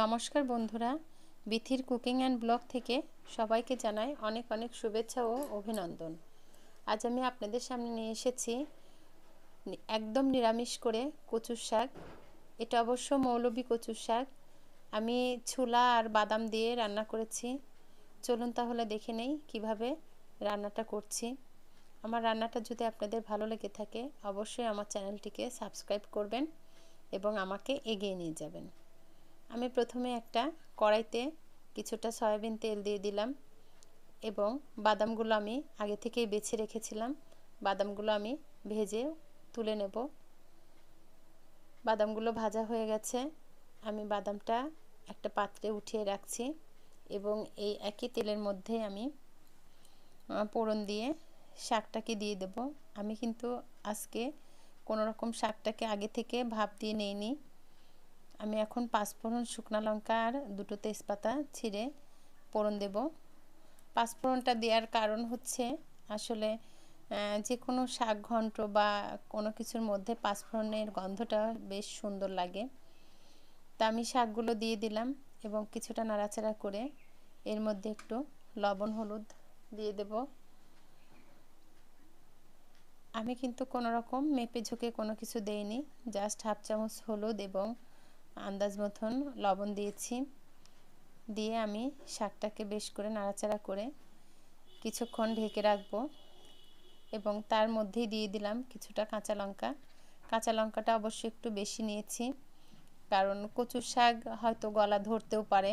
নমস্কার বন্ধুরা, বিথির cooking and blog থেকে সবাইকে জানাই অনেক অনেক শুভেচ্ছা ও অভিনন্দন। আজ আমি আপনাদের সামনে নিয়ে এসেছি একদম নিরামিষ করে কচুর শাক। এটা অবশ্য মৌলবী কচুর শাক। আমি ছোলা আর বাদাম দিয়ে রান্না করেছি। চলুন তাহলে দেখে নেই কীভাবে রান্নাটা করছি। আমার রান্নাটা যদি আপনাদের ভালো লেগে থাকে, অবশ্যই আমার চ্যানেলটিকে সাবস্ক্রাইব করবেন এবং আমাকে এগিয়ে নিয়ে যাবেন। আমি প্রথমে একটা কড়াইতে কিছুটা সয়াবিন তেল দিয়ে দিলাম এবং বাদামগুলো আমি আগে থেকেই বেছে রেখেছিলাম। বাদামগুলো আমি ভেজে তুলে নেব। বাদামগুলো ভাজা হয়ে গেছে। আমি বাদামটা একটা পাত্রে উঠিয়ে রাখছি এবং এই একই তেলের মধ্যে আমি পোড়ন দিয়ে শাকটাকে দিয়ে দেব। আমি কিন্তু আজকে কোনো রকম শাকটাকে আগে থেকে ভাপ দিয়ে নেইনি। আমি এখন পাঁচফোড়ন শুকনো লঙ্কা আর দুটো তেজপাতা ছিঁড়ে ফোড়ন দেব। পাঁচফোড়নটা দেওয়ার কারণ হচ্ছে আসলে যে কোনো শাক ঘন্ট বা কোনো কিছুর মধ্যে পাঁচফোড়নের গন্ধটা বেশ সুন্দর লাগে। তা আমি শাকগুলো দিয়ে দিলাম এবং কিছুটা নাড়াচাড়া করে এর মধ্যে একটু লবণ, হলুদ দিয়ে দেব। আমি কিন্তু কোনো রকম মেপে ঝুঁকে কোনো কিছু দেইনি, জাস্ট হাফ চামচ হলুদ এবং আন্দাজ মতন লবণ দিয়েছি। দিয়ে আমি শাকটাকে বেশ করে নাড়াচাড়া করে কিছুক্ষণ ঢেকে রাখব এবং তার মধ্যেই দিয়ে দিলাম কিছুটা কাঁচা লঙ্কা। কাঁচা লঙ্কাটা অবশ্যই একটু বেশি নিয়েছি, কারণ কচুর শাক হয়তো গলা ধরতেও পারে।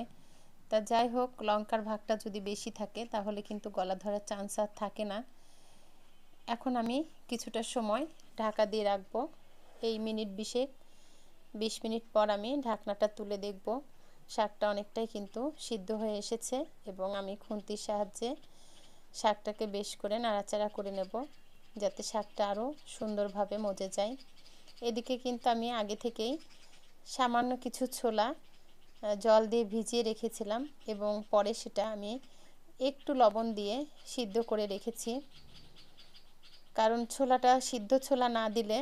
তা যাই হোক, লঙ্কার ভাগটা যদি বেশি থাকে তাহলে কিন্তু গলা ধরার চান্স আর থাকে না। এখন আমি কিছুটা সময় ঢাকা দিয়ে রাখব। এই মিনিট বিশেক বিশ মিনিট পর আমি ঢাকনাটা তুলে দেখব। শাকটা অনেকটাই কিন্তু সিদ্ধ হয়ে এসেছে এবং আমি খুন্তির সাহায্যে শাকটাকে বেশ করে নাড়াচাড়া করে নেব যাতে শাকটা আরও সুন্দরভাবে মজে যায়। এদিকে কিন্তু আমি আগে থেকেই সামান্য কিছু ছোলা জল দিয়ে ভিজিয়ে রেখেছিলাম এবং পরে সেটা আমি একটু লবণ দিয়ে সিদ্ধ করে রেখেছি। কারণ ছোলাটা সিদ্ধ ছোলা না দিলে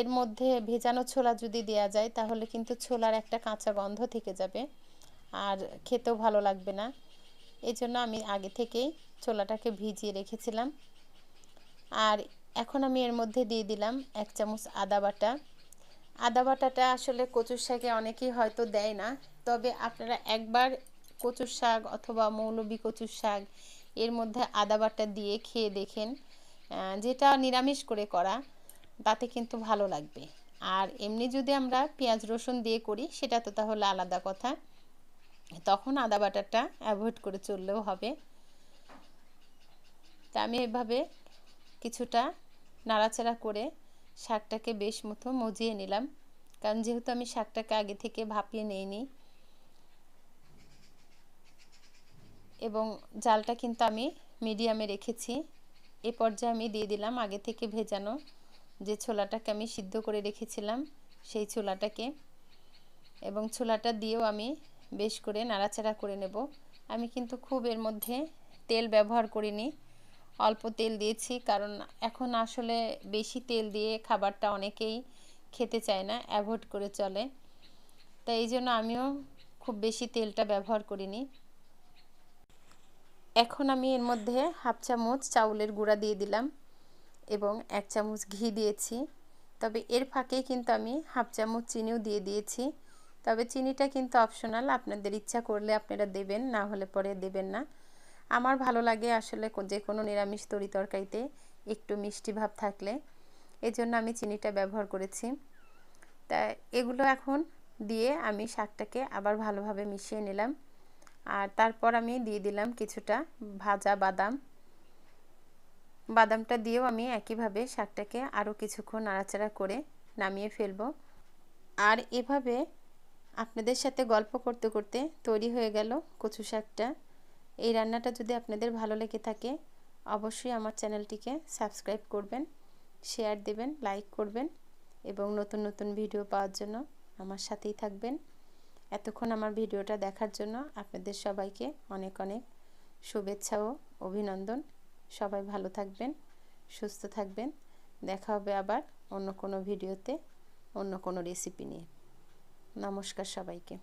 এর মধ্যে ভেজানো ছোলা যদি দেয়া যায়, তাহলে কিন্তু ছোলার একটা কাঁচা গন্ধ থেকে যাবে। আর খেতেও ভালো লাগবে না। এই জন্য আমি আগে থেকেই ছোলাটাকে ভিজিয়ে রেখেছিলাম। আর এখন আমি এর মধ্যে দিয়ে দিলাম এক চামচ আদা বাটা। আদা বাটাটা আসলে কচুর শাকে অনেকেই হয়তো দেয় না, তবে আপনারা একবার কচুর শাক অথবা মৌলবী কচুর শাক এর মধ্যে আদা বাটা দিয়ে খেয়ে দেখেন যেটা নিরামিষ করে করা। তাতে কিন্তু ভালো লাগবে। আর এমনি যদি আমরা পেঁয়াজ রসুন দিয়ে করি, সেটা তো তাহলে আলাদা কথা। তখন আদা বাটারটা অ্যাভয়েড করে চললেও হবে। তা আমি এভাবে কিছুটা নাড়াচাড়া করে শাকটাকে বেশ মতো মজিয়ে নিলাম। কারণ যেহেতু আমি শাকটাকে আগে থেকে ভাপিয়ে নিইনি, এবং জালটা কিন্তু আমি মিডিয়ামে রেখেছি। এ পর্যায়ে আমি দিয়ে দিলাম আগে থেকে ভেজানো যে ছোলাটাকে আমি সিদ্ধ করে রেখেছিলাম, সেই ছোলাটাকে। এবং ছোলাটা দিয়েও আমি বেশ করে নাড়াচাড়া করে নেব। আমি কিন্তু খুব এর মধ্যে তেল ব্যবহার করিনি। অল্প তেল দিয়েছি, কারণ এখন আসলে বেশি তেল দিয়ে খাবারটা অনেকেই খেতে চায় না, অ্যাভয়েড করে চলে। তাই এই জন্য আমিও খুব বেশি তেলটা ব্যবহার করিনি। এখন আমি এর মধ্যে হাফ চামচ চাউলের গুঁড়া দিয়ে দিলাম। এবং এক চামচ ঘি দিয়েছি। তবে এর ফাঁকে কিন্তু আমি হাফ চামচ চিনিও দিয়ে দিয়েছি। তবে চিনিটা কিন্তু অপশনাল আপনাদের ইচ্ছা করলে আপনারা দেবেন, না হলে পরে দেবেন না। আমার ভালো লাগে আসলে যে কোনো নিরামিষ তরি তরকারিতে একটু মিষ্টি ভাব থাকলে। এজন্য আমি চিনিটা ব্যবহার করেছি। তা এগুলো এখন দিয়ে আমি শাকটাকে আবার ভালোভাবে মিশিয়ে নিলাম। আর তারপর আমি দিয়ে দিলাম কিছুটা ভাজা বাদাম। বাদামটা দিয়েও আমি একইভাবে শাকটাকে আরও কিছুক্ষণ নাড়াচাড়া করে নামিয়ে ফেলব। আর এভাবে আপনাদের সাথে গল্প করতে করতে তৈরি হয়ে গেল কচু শাকটা। এই রান্নাটা যদি আপনাদের ভালো লেগে থাকে, অবশ্যই আমার চ্যানেলটিকে সাবস্ক্রাইব করবেন, শেয়ার দেবেন, লাইক করবেন এবং নতুন নতুন ভিডিও পাওয়ার জন্য আমার সাথেই থাকবেন। এতক্ষণ আমার ভিডিওটা দেখার জন্য আপনাদের সবাইকে অনেক অনেক শুভেচ্ছা ও অভিনন্দন। সবাই ভালো থাকবেন, সুস্থ থাকবেন। দেখা হবে আবার অন্য কোনো ভিডিওতে, অন্য কোনো রেসিপি নিয়ে। নমস্কার সবাইকে।